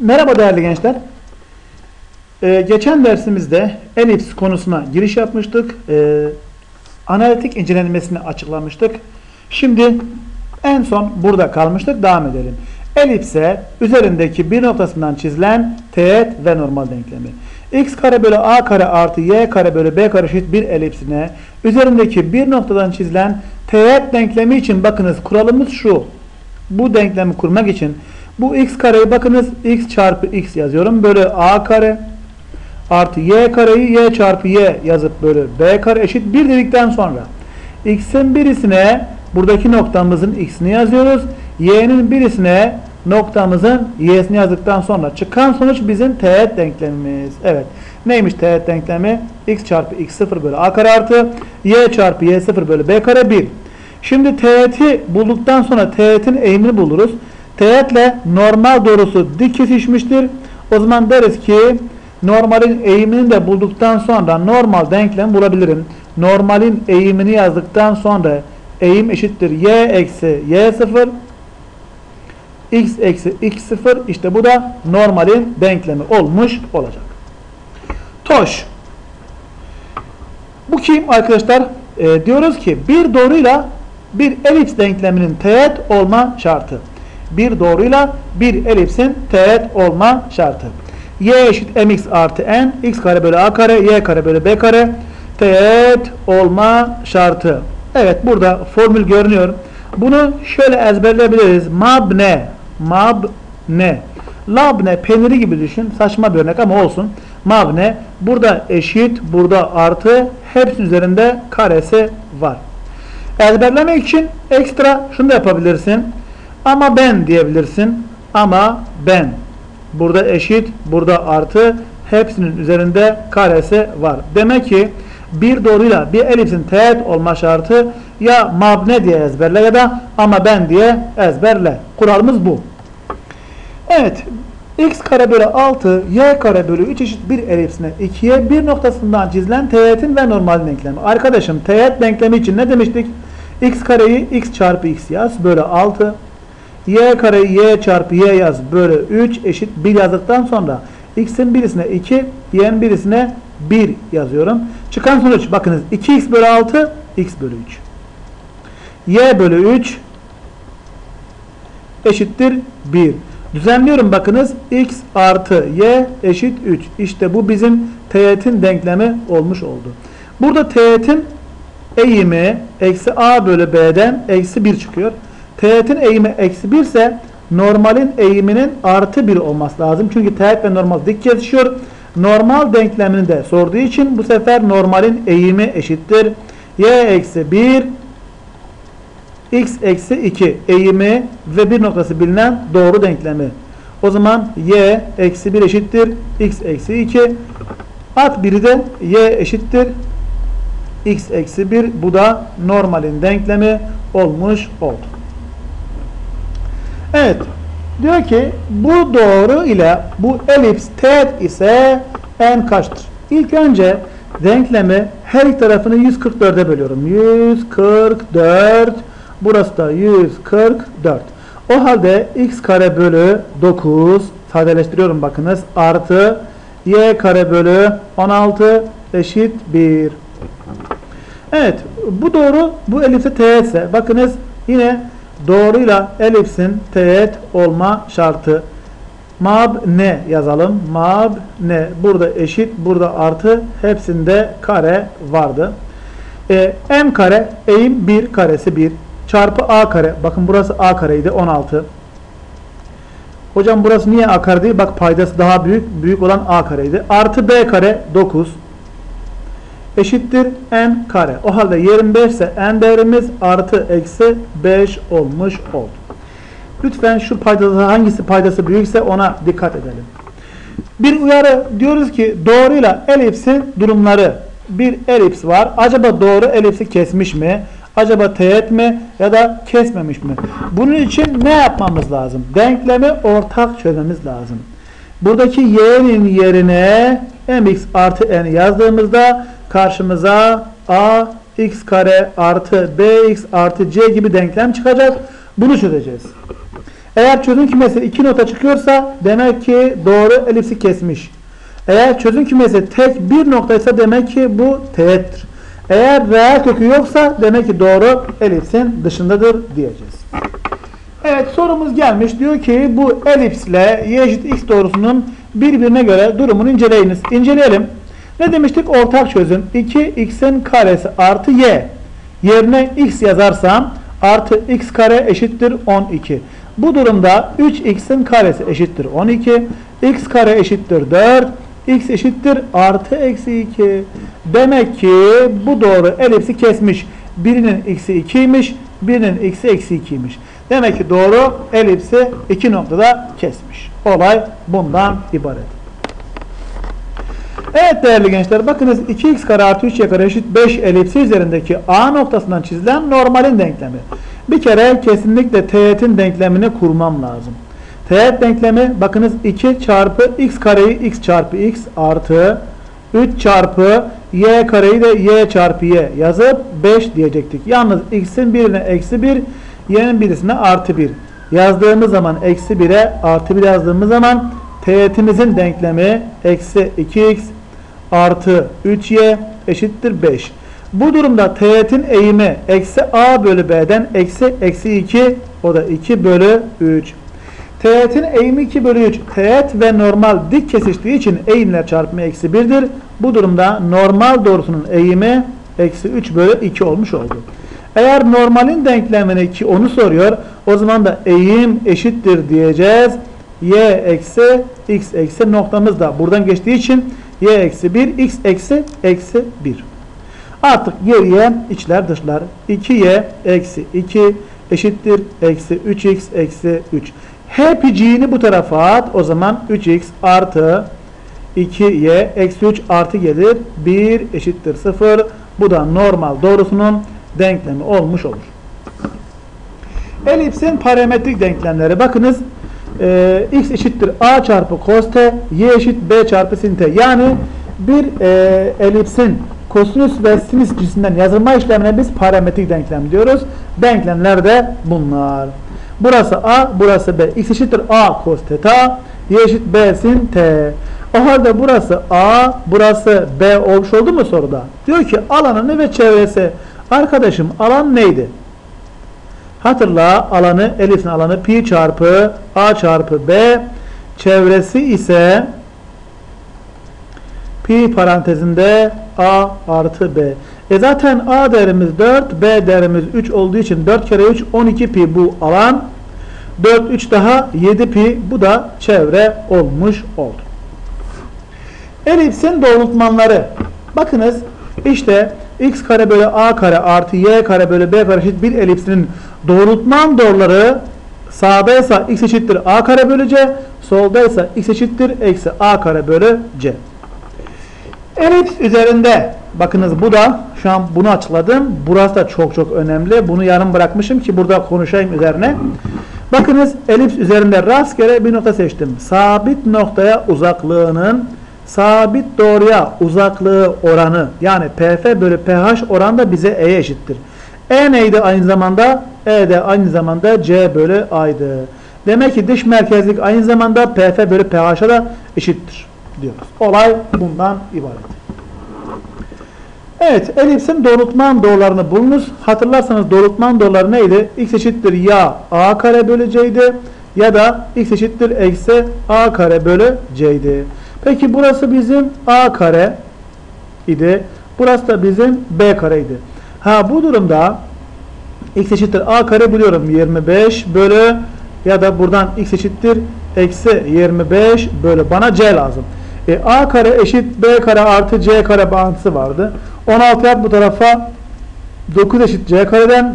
Merhaba değerli gençler. Ee, geçen dersimizde elips konusuna giriş yapmıştık. Ee, analitik incelenmesini açıklamıştık. Şimdi en son burada kalmıştık. Devam edelim. Elipse üzerindeki bir noktasından çizilen teğet ve normal denklemi. x kare bölü a kare artı y kare bölü b kare eşit bir elipsine üzerindeki bir noktadan çizilen teğet denklemi için bakınız kuralımız şu. Bu denklemi kurmak için bu x kareyi bakınız x çarpı x yazıyorum. Böyle a kare artı y kareyi y çarpı y yazıp böyle b kare eşit 1 dedikten sonra x'in birisine buradaki noktamızın x'ini yazıyoruz. y'nin birisine noktamızın y'sini yazdıktan sonra çıkan sonuç bizim teğet denklemimiz. Evet. Neymiş teğet denklemi? x çarpı x0 bölü a kare artı y çarpı y0 bölü b kare 1. Şimdi teğeti bulduktan sonra teğetin eğimini buluruz. Teğetle normal doğrusu dik kesişmiştir. O zaman deriz ki normalin eğimini de bulduktan sonra normal denklem bulabilirim. Normalin eğimini yazdıktan sonra eğim eşittir y eksi y0 x eksi x0 işte bu da normalin denklemi olmuş olacak. Toş. Bu kim arkadaşlar? E, diyoruz ki bir doğruyla bir elips denkleminin teğet olma şartı. Bir doğruyla bir elipsin teğet olma şartı. y eşit mx artı n x kare bölü a kare y kare bölü b kare teğet olma şartı. Evet burada formül görünüyor. Bunu şöyle ezberleyebiliriz. Mab ne? Mab ne? Lab ne? Peyniri gibi düşün. Saçma bir örnek ama olsun. Mab ne? Burada eşit, burada artı. Hepsinin üzerinde karesi var. Ezberlemek için ekstra şunu da yapabilirsin. Ama ben diyebilirsin. Ama ben. Burada eşit, burada artı. Hepsinin üzerinde karesi var. Demek ki bir doğruyla bir elipsin teğet olma şartı ya mabne diye ezberle ya da ama ben diye ezberle. Kuralımız bu. Evet. x kare bölü 6 y kare bölü 3 eşit bir elipsine 2'ye bir noktasından çizilen teğetin ve normal denklemi. Arkadaşım teğet denklemi için ne demiştik? x kareyi x çarpı x yaz bölü 6 y kareyi y çarpı y yaz bölü 3 eşit 1 yazdıktan sonra x'in birisine 2 y'nin birisine 1 yazıyorum. Çıkan sonuç bakınız 2x bölü 6 x bölü 3 y bölü 3 eşittir 1. Düzenliyorum bakınız x artı y eşit 3. İşte bu bizim teğetin denklemi olmuş oldu. Burada teğetin eğimi eksi a bölü b'den eksi 1 çıkıyor. Teğetin eğimi eksi 1 ise normalin eğiminin artı 1 olması lazım. Çünkü teğet ve normal dik kesişiyor. Normal denklemini de sorduğu için bu sefer normalin eğimi eşittir. y eksi 1 x eksi 2 eğimi ve bir noktası bilinen doğru denklemi. O zaman y eksi 1 eşittir x eksi 2 at biri de y eşittir x eksi 1 bu da normalin denklemi olmuş oldu. Evet diyor ki bu doğru ile bu elips teğet ise n kaçtır? İlk önce denklemi her iki tarafını 144'e bölüyorum. 144 burası da 144. O halde x kare bölü 9 sadeleştiriyorum bakınız artı y kare bölü 16 eşit 1. Evet bu doğru bu elipse teğetse bakınız yine doğruyla elipsin teğet olma şartı. Mab ne yazalım. Mab ne. Burada eşit, burada artı. Hepsinde kare vardı. E, m kare eğim 1 karesi 1 çarpı a kare. Bakın burası a kareydi 16. Hocam burası niye a kare değil? Bak paydası daha büyük. Büyük olan a kareydi. Artı b kare 9 eşittir n kare. O halde 25 ise n değerimiz artı eksi 5 olmuş oldu. Lütfen şu paydası hangisi paydası büyükse ona dikkat edelim. Bir uyarı diyoruz ki doğruyla elipsin durumları. Bir elips var. Acaba doğru elipsi kesmiş mi? Acaba teğet mi ya da kesmemiş mi? Bunun için ne yapmamız lazım? Denklemi ortak çözmemiz lazım. Buradaki y'nin yerine mx artı n yazdığımızda karşımıza a x kare artı bx artı c gibi denklem çıkacak. Bunu çözeceğiz. Eğer çözüm kümesi 2 nokta çıkıyorsa demek ki doğru elipsi kesmiş. Eğer çözüm kümesi tek bir noktaysa demek ki bu teğettir. Eğer reel kökü yoksa demek ki doğru elipsin dışındadır diyeceğiz. Evet sorumuz gelmiş. Diyor ki bu elipsle y eşit x doğrusunun birbirine göre durumunu inceleyiniz. İnceleyelim. Ne demiştik? Ortak çözüm. 2x'in karesi artı y. Yerine x yazarsam artı x kare eşittir 12. Bu durumda 3x'in karesi eşittir 12. x kare eşittir 4. x eşittir artı eksi 2. Demek ki bu doğru elipsi kesmiş. Birinin x'i 2'ymiş. Birinin x'i eksi 2'ymiş. Demek ki doğru elipsi iki noktada kesmiş. Olay bundan ibaret. Evet değerli gençler bakınız 2x kare artı 3y kare eşit 5 elipsi üzerindeki A noktasından çizilen normalin denklemi. Bir kere kesinlikle teğetin denklemini kurmam lazım. Teğet denklemi bakınız 2 çarpı x kareyi x çarpı x artı 3 çarpı y kareyi de y çarpı y yazıp 5 diyecektik. Yalnız x'in birine eksi 1 y'nin birisine artı 1 yazdığımız zaman eksi 1'e artı 1 yazdığımız zaman teğetimizin denklemi eksi 2x artı 3y eşittir 5. Bu durumda teğetin eğimi eksi a bölü b'den eksi eksi 2 o da 2 bölü 3. Teğetin eğimi 2 bölü 3. Teğet ve normal dik kesiştiği için eğimler çarpımı eksi 1'dir. Bu durumda normal doğrusunun eğimi eksi 3 bölü 2 olmuş oldu. Eğer normalin denklemini ki onu soruyor o zaman da eğim eşittir diyeceğiz. y eksi x eksi noktamız da buradan geçtiği için y eksi 1 x eksi eksi 1. Artık geriye içler dışlar 2y eksi 2 eşittir eksi 3x eksi 3. Hepiciğini bu tarafa at. O zaman 3x artı 2y eksi 3 artı gelir. 1 eşittir 0. Bu da normal doğrusunun denklemi olmuş olur. Elipsin parametrik denklemleri. Bakınız e, x eşittir a çarpı cos t, y eşit b çarpı sin t. Yani bir e, elipsin kosinüs ve sinüs cinsinden yazılma işlemine biz parametrik denklem diyoruz. Denklemler de bunlar. Burası a, burası b. x eşittir a cos theta, y eşit b sin t. O halde burası a, burası b olmuş oldu mu soruda? Diyor ki alanını ve çevresi. Arkadaşım alan neydi? Hatırla alanı, elifin alanı pi çarpı a çarpı b. Çevresi ise pi parantezinde a artı b. E zaten a değerimiz 4, b değerimiz 3 olduğu için 4 kere 3 12 pi bu alan. 4 3 daha 7 pi bu da çevre olmuş oldu. Elipsin doğrultmanları. Bakınız işte x kare bölü a kare artı y kare bölü b kare eşit bir elipsinin doğrultman doğruları sağdaysa x eşittir a kare bölü c soldaysa x eşittir eksi a kare bölü c. Elips üzerinde bakınız bu da şu an bunu açıkladım. Burası da çok çok önemli. Bunu yarım bırakmışım ki burada konuşayım üzerine. Bakınız elips üzerinde rastgele bir nokta seçtim. Sabit noktaya uzaklığının sabit doğruya uzaklığı oranı yani PF bölü PH oranı da bize E'ye eşittir. E neydi aynı zamanda? E de aynı zamanda C bölü A'ydı. Demek ki dış merkezlik aynı zamanda PF bölü PH'a da eşittir diyoruz. Olay bundan ibaret. Evet, elipsin doğrultman doğrularını bulunuz. Hatırlarsanız doğrultman doğruları neydi? X eşittir ya A kare bölü C'ydi ya da X eşittir eksi A kare bölü C'ydi. Peki burası bizim A kare idi. Burası da bizim B kareydi. Ha bu durumda x eşittir A kare buluyorum 25 bölü ya da buradan x eşittir eksi 25 bölü bana C lazım. E, A kare eşit B kare artı C kare bağıntısı vardı. 16 yap bu tarafa 9 eşit C kareden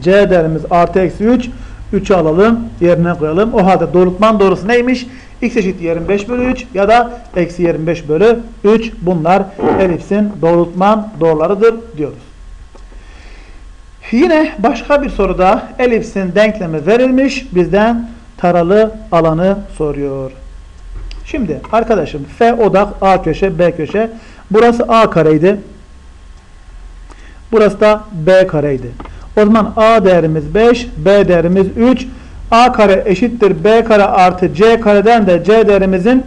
C değerimiz artı eksi 3 3'ü alalım yerine koyalım. O halde doğrultman doğrusu neymiş? x eşit 25 bölü 3 ya da eksi 25 bölü 3 bunlar elipsin doğrultman doğrularıdır diyoruz. Yine başka bir soruda elipsin denklemi verilmiş bizden taralı alanı soruyor. Şimdi arkadaşım F odak A köşe B köşe burası A kareydi. Burası da B kareydi. O zaman A değerimiz 5, B değerimiz 3. A kare eşittir B kare artı C kareden de C değerimizin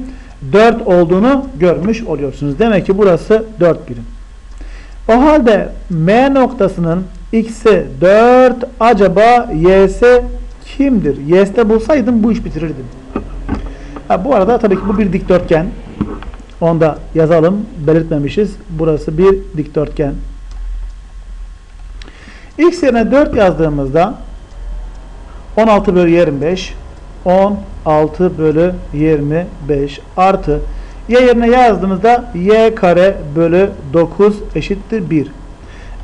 4 olduğunu görmüş oluyorsunuz. Demek ki burası 4 birim. O halde M noktasının x'i 4 acaba y'si kimdir? Y'si bulsaydım bu iş bitirirdim. Ha, bu arada tabii ki bu bir dikdörtgen. Onu da yazalım. Belirtmemişiz. Burası bir dikdörtgen. X yerine 4 yazdığımızda 16 bölü 25 16 bölü 25 artı y yerine yazdığımızda y kare bölü 9 eşittir 1.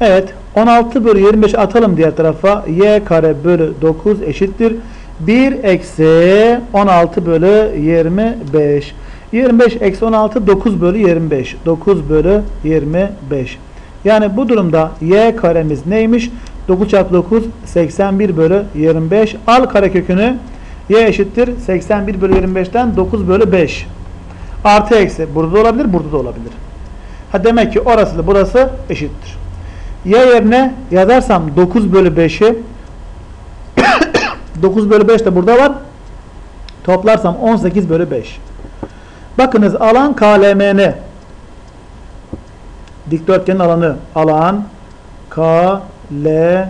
Evet 16 bölü 25 atalım diğer tarafa y kare bölü 9 eşittir 1 eksi 16 bölü 25. 25 eksi 16 9 bölü 25. 9 bölü 25. Yani bu durumda y karemiz neymiş? 9 çarpı 9 81 bölü 25. Al karekökünü y eşittir 81 bölü 25'ten 9 bölü 5. Artı eksi. Burada da olabilir, burada da olabilir. Ha demek ki orası da burası eşittir. Y yerine yazarsam 9 bölü 5'i 9 bölü 5 de burada var. Toplarsam 18 bölü 5. Bakınız alan KLMN dikdörtgenin alanı alan KLMN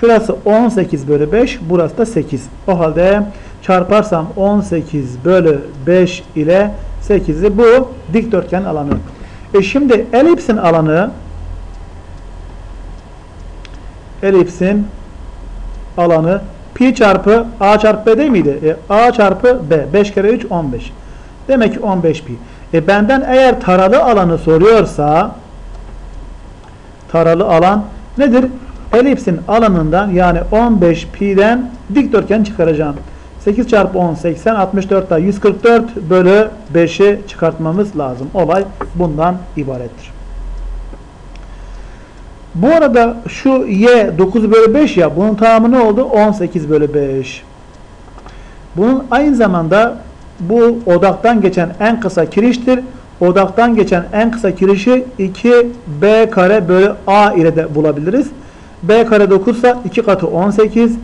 Şurası 18 bölü 5 burası da 8. O halde çarparsam 18 bölü 5 ile 8'i bu dikdörtgen alanı. E şimdi elipsin alanı elipsin alanı pi çarpı a çarpı b değil miydi? E, a çarpı b. 5 kere 3 15. Demek ki 15 pi. E benden eğer taralı alanı soruyorsa taralı alan nedir? Elipsin alanından yani 15 pi'den dikdörtgen çıkaracağım. 8 çarpı 10 80 64 da 144 bölü 5'i çıkartmamız lazım. Olay bundan ibarettir. Bu arada şu y 9 bölü 5 ya bunun tamamı ne oldu? 18 bölü 5. Bunun aynı zamanda bu odaktan geçen en kısa kiriştir. Odaktan geçen en kısa kirişi 2b kare bölü a ile de bulabiliriz. b kare 9 ise 2 katı 18.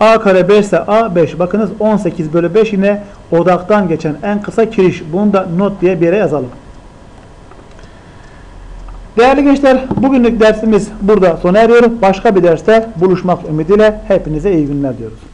a kare 5 ise a 5. Bakınız 18 bölü 5 yine odaktan geçen en kısa kiriş. Bunu da not diye bir yere yazalım. Değerli gençler bugünlük dersimiz burada sona eriyor. Başka bir derste buluşmak ümidiyle hepinize iyi günler diyoruz.